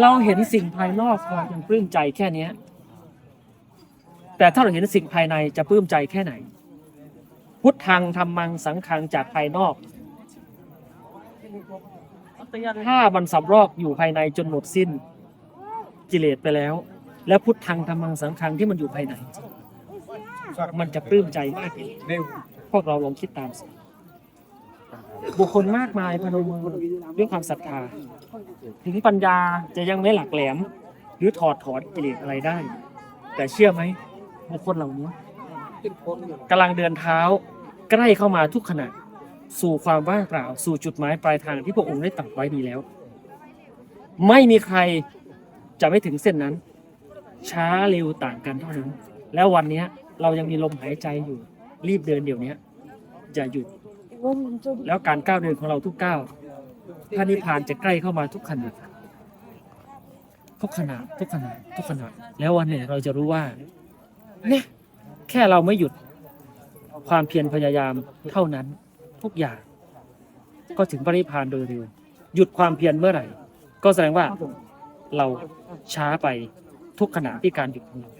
เราเห็นสิ่งภายนอกเรายังปลื้มใจแค่เนี้ย แต่ถ้าเราเห็นสิ่งภายในจะปลื้มใจแค่ไหน พุทธังธรรมังสังขังจากภายนอก ถ้ามันสำรอกอยู่ภายในจนหมดสิ้นกิเลสไปแล้ว แล้วพุทธังธรรมังสังขังที่มันอยู่ภายใน มันจะปลื้มใจมากพวกเราลองคิดตามสิบุคคลมากมายพนมมือด้วยความศรัทธา ถึงปัญญาจะยังไม่หลักแหลม หรือถอดถอนกิเลสอะไรได้ แต่เชื่อไหมบุคคลเหล่านี้กำลังเดินเท้าใกล้เข้ามาทุกขณะ สู่ความว่างเปล่า สู่จุดหมายปลายทางที่พระองค์ได้ตรัสไว้ดีแล้ว ไม่มีใครจะไม่ถึงเส้นนั้น ช้าเร็วต่างกันเท่านั้น แล้ววันนี้เรายังมีลมหายใจอยู่ รีบเดินเดี๋ยวนี้อย่าหยุด แล้วการก้าวเดินของเราทุกก้าว พระนิพพานจะใกล้เข้ามาทุกขณะทุกขณะทุกขณะทุกขณะแล้ววันหนึ่งเราจะรู้ว่าเนี่ยแค่เราไม่หยุดความเพียรพยายามเท่านั้นทุกอย่าง ก็ถึงพระนิพพานโดยเร็วหยุดความเพียรเมื่อไหร่ ก็แสดงว่าเราช้าไปทุกขณะที่การหยุดของเรา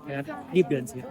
เพราะฉะนั้นรีบเดินเสีย